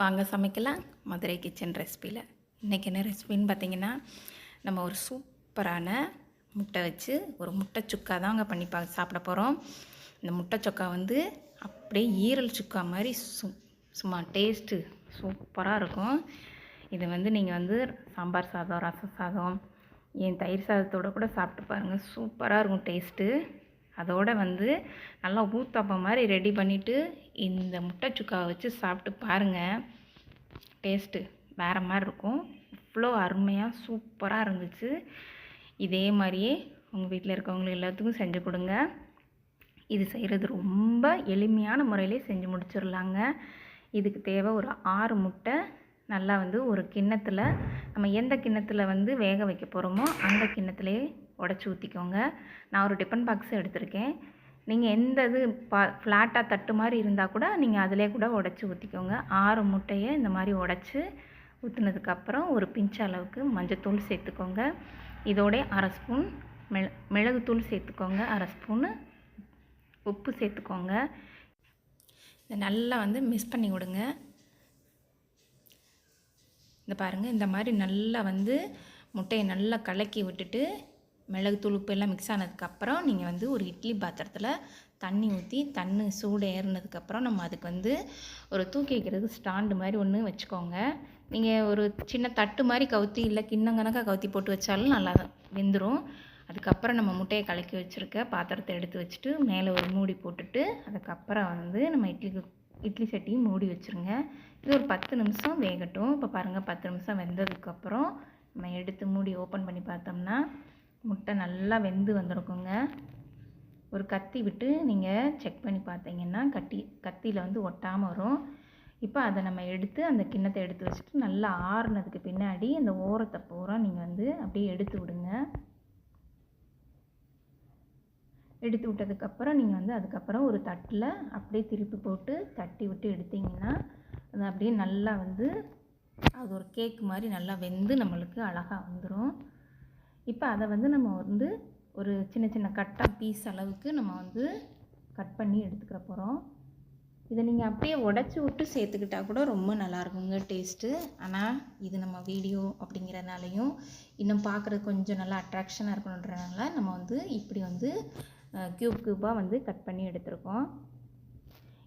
வாங்க சமைக்கலாம். மதுரை கிச்சன் ரெசிபியில் இன்றைக்கி என்ன ரெசிபின்னு பார்த்தீங்கன்னா நம்ம ஒரு சூப்பரான முட்டை வச்சு ஒரு முட்டை சுக்கா தாங்க பண்ணி பா சாப்பிட போகிறோம் இந்த முட்டை சுக்கா வந்து அப்படியே ஈரல் சுக்கா மாதிரி சு சும்மா டேஸ்ட்டு சூப்பராக இருக்கும். இது வந்து நீங்கள் வந்து சாம்பார் சாதம் ரசம் சாதம் என் தயிர் சாதத்தோட கூட சாப்பிட்டு பாருங்கள் சூப்பராக இருக்கும் டேஸ்ட்டு அதோடு வந்து நல்லா ஊத்தாப்பம் மாதிரி ரெடி பண்ணிவிட்டு இந்த முட்டை சுக்காவை வச்சு சாப்பிட்டு பாருங்கள் டேஸ்ட்டு வேறு மாதிரி இருக்கும். இவ்வளோ அருமையாக சூப்பராக இருந்துச்சு. இதே மாதிரியே உங்கள் வீட்டில் இருக்கவங்களுக்கு எல்லாத்துக்கும் செஞ்சு கொடுங்க. இது செய்கிறது ரொம்ப எளிமையான முறையிலே செஞ்சு முடிச்சிடலாங்க இதுக்கு தேவை ஒரு ஆறு முட்டை. நல்லா வந்து ஒரு கிண்ணத்தில் நம்ம எந்த கிண்ணத்தில் வந்து வேக வைக்க போகிறோமோ அந்த கிண்ணத்துலேயே உடச்சி ஊற்றிக்கோங்க நான் ஒரு டிஃபன் பாக்ஸ் எடுத்திருக்கேன். நீங்கள் எந்த இது பா ஃப்ளாட்டாக தட்டு மாதிரி இருந்தால் கூட நீங்கள் அதிலே கூட உடச்சி ஊற்றிக்கோங்க ஆறு முட்டையை இந்த மாதிரி உடச்சி ஊற்றுனதுக்கப்புறம் ஒரு பிஞ்ச் அளவுக்கு மஞ்சத்தூள் சேர்த்துக்கோங்க. இதோடய அரை ஸ்பூன் மிள மிளகுத்தூள் சேர்த்துக்கோங்க. அரை ஸ்பூனு உப்பு சேர்த்துக்கோங்க. இதை நல்லா வந்து மிக்ஸ் பண்ணி விடுங்க. இந்த பாருங்கள் இந்த மாதிரி நல்லா வந்து முட்டையை நல்லா கலக்கி விட்டுட்டு மிளகுத்தூள் உப்பு எல்லாம் மிக்ஸ் ஆனதுக்கப்புறம் நீங்கள் வந்து ஒரு இட்லி பாத்திரத்தில் தண்ணி ஊற்றி தண்ணி சூடு ஏறினதுக்கப்புறம் நம்ம அதுக்கு வந்து ஒரு தூக்கி வைக்கிறதுக்கு ஸ்டாண்டு மாதிரி ஒன்று வச்சுக்கோங்க. நீங்கள் ஒரு சின்ன தட்டு மாதிரி கவுத்தி இல்லை கிண்ணம் கணக்காக கவுத்தி போட்டு வச்சாலும் நல்லா வெந்துடும் அதுக்கப்புறம் நம்ம முட்டையை கலக்கி வச்சுருக்க பாத்திரத்தை எடுத்து வச்சுட்டு மேலே ஒரு மூடி போட்டுட்டு அதுக்கப்புறம் வந்து நம்ம இட்லிக்கு இட்லி சட்டியும் மூடி வச்சுருங்க. இது ஒரு பத்து நிமிஷம் வேகட்டும். இப்போ பாருங்கள் பத்து நிமிஷம் வெந்ததுக்கப்புறம் நம்ம எடுத்து மூடி ஓப்பன் பண்ணி பார்த்தோம்னா முட்டை நல்லா வெந்து வந்திருக்குங்க. ஒரு கத்தி விட்டு நீங்கள் செக் பண்ணி பார்த்தீங்கன்னா கட்டி கத்தியில் வந்து ஒட்டாமல் வரும். இப்போ அதை நம்ம எடுத்து அந்த கிண்ணத்தை எடுத்து வச்சுட்டு நல்லா ஆறுனதுக்கு பின்னாடி அந்த ஓரத்தை பூரா நீங்கள் வந்து அப்படியே எடுத்து விடுங்க. எடுத்து விட்டதுக்கப்புறம் நீங்கள் வந்து அதுக்கப்புறம் ஒரு தட்டில் அப்படியே திருப்பி போட்டு தட்டி விட்டு எடுத்தீங்கன்னா அது அப்படியே நல்லா வந்து அது ஒரு கேக் மாதிரி நல்லா வெந்து நம்மளுக்கு அழகாக வந்துடும் இப்போ அதை வந்து நம்ம வந்து ஒரு சின்ன சின்ன கட்டாக பீஸ் அளவுக்கு நம்ம வந்து கட் பண்ணி எடுத்துக்கிற போகிறோம் இதை நீங்கள் அப்படியே உடச்சி விட்டு சேர்த்துக்கிட்டா கூட ரொம்ப நல்லாயிருக்குங்க டேஸ்ட்டு ஆனால் இது நம்ம வீடியோ அப்படிங்கிறனாலையும் இன்னும் பார்க்குறது கொஞ்சம் நல்லா அட்ராக்ஷனாக இருக்கணுன்றனால நம்ம வந்து இப்படி வந்து க்யூப் க்யூப்பாக வந்து கட் பண்ணி எடுத்திருக்கோம்.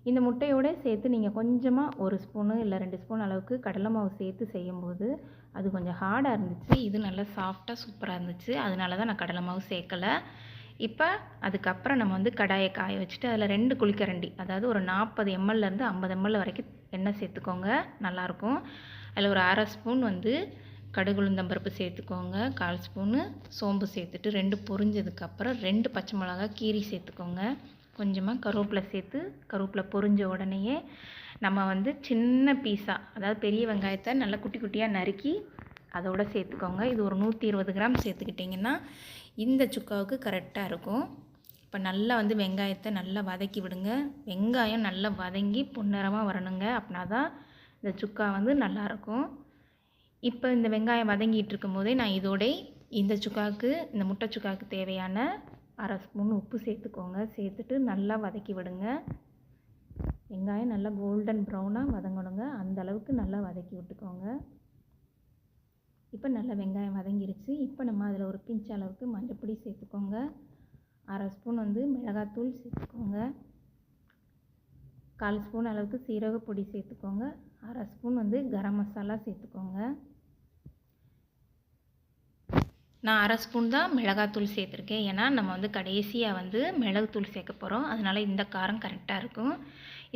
இந்த முட்டையோடு சேர்த்து நீங்கள் கொஞ்சமாக ஒரு ஸ்பூனு இல்லை ரெண்டு ஸ்பூன் அளவுக்கு கடலை மாவு சேர்த்து செய்யும்போது அது கொஞ்சம் ஹார்டாக இருந்துச்சு. இது நல்லா சாஃப்டாக சூப்பராக இருந்துச்சு. அதனால தான் நான் கடலை மாவு சேர்க்கலை. இப்போ அதுக்கப்புறம் நம்ம வந்து கடாயை காய வச்சுட்டு அதில் ரெண்டு குளிக்கரண்டி அதாவது ஒரு நாற்பது எம்எல்லேருந்து ஐம்பது எம்எல் வரைக்கும் எண்ணெய் சேர்த்துக்கோங்க. நல்லாயிருக்கும் அதில் ஒரு அரை ஸ்பூன் வந்து கடுகுளுந்தம்பருப்பு சேர்த்துக்கோங்க. கால் ஸ்பூனு சோம்பு சேர்த்துட்டு ரெண்டு பொரிஞ்சதுக்கப்புறம் ரெண்டு பச்சை மிளகா கீரி சேர்த்துக்கோங்க. கொஞ்சமாக கருவேப்பிலை சேர்த்து கருவேப்பிலை பொரிஞ்ச உடனேயே நம்ம வந்து சின்ன பீஸாக அதாவது பெரிய வெங்காயத்தை நல்லா குட்டி குட்டியாக நறுக்கி அதோட சேர்த்துக்கோங்க. இது ஒரு நூற்றி இருபது கிராம் சேர்த்துக்கிட்டிங்கன்னா இந்த சுக்காவுக்கு கரெக்டாக இருக்கும். இப்போ நல்லா வந்து வெங்காயத்தை நல்லா வதக்கி விடுங்க. வெங்காயம் நல்லா வதங்கி புன்னரமாக வரணுங்க. அப்படின்னா தான் இந்த சுக்கா வந்து நல்லாயிருக்கும் இப்போ இந்த வெங்காயம் வதங்கிட்டு இருக்கும்போதே நான் இதோடய இந்த சுக்காவுக்கு இந்த முட்டை சுக்காவுக்கு தேவையான அரை ஸ்பூன் உப்பு சேர்த்துக்கோங்க. சேர்த்துட்டு நல்லா வதக்கி விடுங்க. வெங்காயம் நல்லா கோல்டன் ப்ரௌனாக வதங்கணுங்க. அந்த அளவுக்கு நல்லா வதக்கி விட்டுக்கோங்க. இப்போ நல்லா வெங்காயம் வதங்கிருச்சு. இப்போ நம்ம அதில் ஒரு பிஞ்ச் அளவுக்கு மஞ்சப்பொடி சேர்த்துக்கோங்க. அரை ஸ்பூன் வந்து மிளகாத்தூள் சேர்த்துக்கோங்க. கால் ஸ்பூன் அளவுக்கு சீரக பொடி சேர்த்துக்கோங்க. அரை ஸ்பூன் வந்து கரம் மசாலா சேர்த்துக்கோங்க. நான் அரை ஸ்பூன் தான் மிளகாத்தூள் சேர்த்துருக்கேன். ஏன்னா நம்ம வந்து கடைசியாக வந்து மிளகுத்தூள் சேர்க்க போகிறோம் அதனால் இந்த காரம் கரெக்டாக இருக்கும்.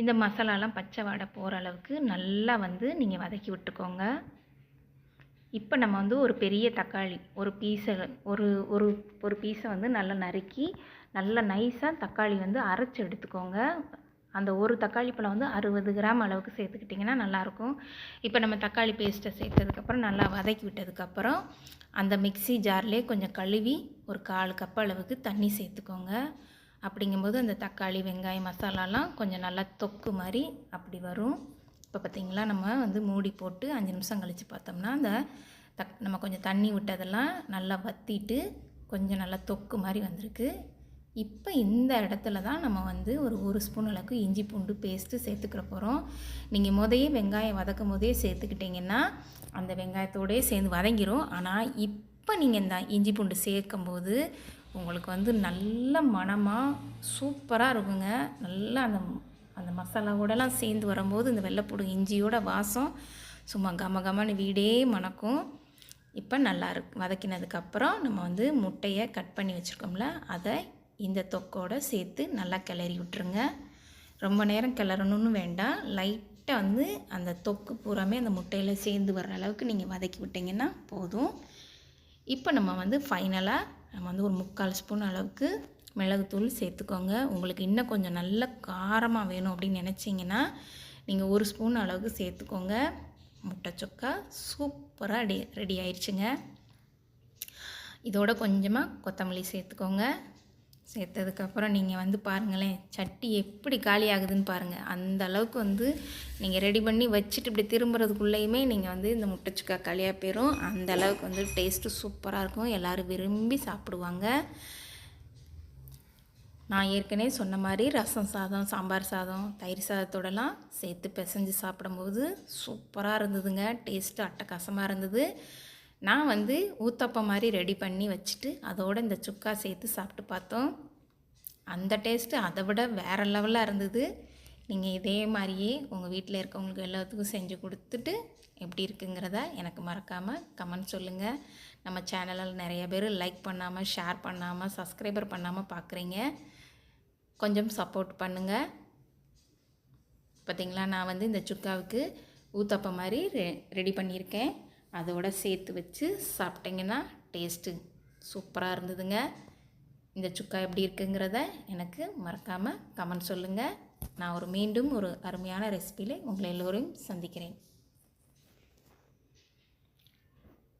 இந்த மசாலாலாம் பச்சை வாடை போகிற அளவுக்கு நல்லா வந்து நீங்கள் வதக்கி விட்டுக்கோங்க. இப்போ நம்ம வந்து ஒரு பெரிய தக்காளி ஒரு பீஸை ஒரு ஒரு ஒரு பீஸை வந்து நல்லா நறுக்கி நல்லா நைஸாக தக்காளி வந்து அரைச்சி எடுத்துக்கோங்க. அந்த ஒரு தக்காளி பழம் வந்து அறுபது கிராம் அளவுக்கு சேர்த்துக்கிட்டிங்கன்னா நல்லாயிருக்கும். இப்போ நம்ம தக்காளி பேஸ்ட்டை சேர்த்ததுக்கப்புறம் நல்லா வதக்கி விட்டதுக்கப்புறம் அந்த மிக்சி ஜார்லேயே கொஞ்சம் கழுவி ஒரு கால் கப் அளவுக்கு தண்ணி சேர்த்துக்கோங்க. அப்படிங்கும்போது அந்த தக்காளி வெங்காயம் மசாலாலாம் கொஞ்சம் நல்லா தொக்கு மாதிரி அப்படி வரும். இப்போ பார்த்திங்களா நம்ம வந்து மூடி போட்டு அஞ்சு நிமிஷம் கழித்து பார்த்தோம்னா அந்த தக் நம்ம கொஞ்சம் தண்ணி விட்டதெல்லாம் நல்லா வற்றிட்டு கொஞ்சம் நல்லா தொக்கு மாதிரி வந்திருக்கு. இப்போ இந்த இடத்துல தான் நம்ம வந்து ஒரு ஒரு ஸ்பூன் அளவுக்கு இஞ்சி பூண்டு பேஸ்ட்டு சேர்த்துக்கிற போகிறோம் நீங்கள் முதையே வெங்காயம் வதக்கும் போதே சேர்த்துக்கிட்டிங்கன்னா அந்த வெங்காயத்தோடே சேர்ந்து வதங்கிரும். ஆனால் இப்போ நீங்கள் இந்த இஞ்சி பூண்டு சேர்க்கும்போது உங்களுக்கு வந்து நல்ல மணமாக சூப்பராக இருக்குங்க. நல்லா அந்த அந்த மசாலாவோடலாம் சேர்ந்து வரும்போது இந்த வெள்ளைப்பூடு இஞ்சியோட வாசம் சும்மா கம கமன்னு வீடே மணக்கும். இப்போ நல்லா இருக்கு. வதக்கினதுக்கப்புறம் நம்ம வந்து முட்டையை கட் பண்ணி வச்சுருக்கோம்ல அதை இந்த தொக்கோடு சேர்த்து நல்லா கிளறி விட்டுருங்க. ரொம்ப நேரம் கிளறணும்னு வேண்டாம். லைட்டாக வந்து அந்த தொக்கு பூராமே அந்த முட்டையில் சேர்ந்து வர்ற அளவுக்கு நீங்கள் வதக்கி விட்டிங்கன்னா போதும். இப்போ நம்ம வந்து ஃபைனலாக நம்ம வந்து ஒரு முக்கால் ஸ்பூன் அளவுக்கு மிளகுத்தூள் சேர்த்துக்கோங்க. உங்களுக்கு இன்னும் கொஞ்சம் நல்ல காரமாக வேணும் அப்படின்னு நினச்சிங்கன்னா நீங்கள் ஒரு ஸ்பூன் அளவுக்கு சேர்த்துக்கோங்க. முட்டை சொக்கா சூப்பராக ரெடி ரெடி ஆயிடுச்சுங்க இதோட கொஞ்சமாக கொத்தமல்லி சேர்த்துக்கோங்க. சேர்த்ததுக்கப்புறம் நீங்கள் வந்து பாருங்களேன் சட்டி எப்படி காலி ஆகுதுன்னு பாருங்கள் அந்த அளவுக்கு வந்து நீங்கள் ரெடி பண்ணி வச்சுட்டு இப்படி திரும்புறதுக்குள்ளேயுமே நீங்கள் வந்து இந்த முட்டை சுக்கா காலியாக போயிடும் அந்த அளவுக்கு வந்து டேஸ்ட்டு சூப்பராக இருக்கும். எல்லோரும் விரும்பி சாப்பிடுவாங்க. நான் ஏற்கனவே சொன்ன மாதிரி ரசம் சாதம் சாம்பார் சாதம் தயிர் சாதத்தோடலாம் சேர்த்து பிசைஞ்சு சாப்பிடும்போது சூப்பராக இருந்ததுங்க. டேஸ்ட்டு அட்டகாசமாக இருந்தது. நான் வந்து ஊத்தப்பம் மாதிரி ரெடி பண்ணி வச்சுட்டு அதோடு இந்த சுக்கா சேர்த்து சாப்பிட்டு பார்த்தோம். அந்த டேஸ்ட்டு அதை விட வேறு லெவலாக இருந்தது. நீங்கள் இதே மாதிரியே உங்கள் வீட்டில் இருக்கவங்களுக்கு எல்லாத்துக்கும் செஞ்சு கொடுத்துட்டு எப்படி இருக்குங்கிறத எனக்கு மறக்காமல் கமெண்ட் சொல்லுங்கள் நம்ம சேனலில் நிறைய பேர் லைக் பண்ணாமல் ஷேர் பண்ணாமல் சப்ஸ்கிரைபர் பண்ணாமல் பார்க்குறீங்க கொஞ்சம் சப்போர்ட் பண்ணுங்கள் பார்த்திங்களா நான் வந்து இந்த சுக்காவுக்கு ஊத்தப்ப மாதிரி ரெ ரெடி பண்ணியிருக்கேன். அதோட சேர்த்து வச்சு சாப்பிட்டிங்கன்னா டேஸ்ட்டு சூப்பராக இருந்ததுங்க. இந்த சுக்கா எப்படி இருக்குங்கிறத எனக்கு மறக்காமல் கமெண்ட் சொல்லுங்கள் நான் ஒரு மீண்டும் ஒரு அருமையான ரெசிபியில் உங்களை எல்லோரையும் சந்திக்கிறேன்.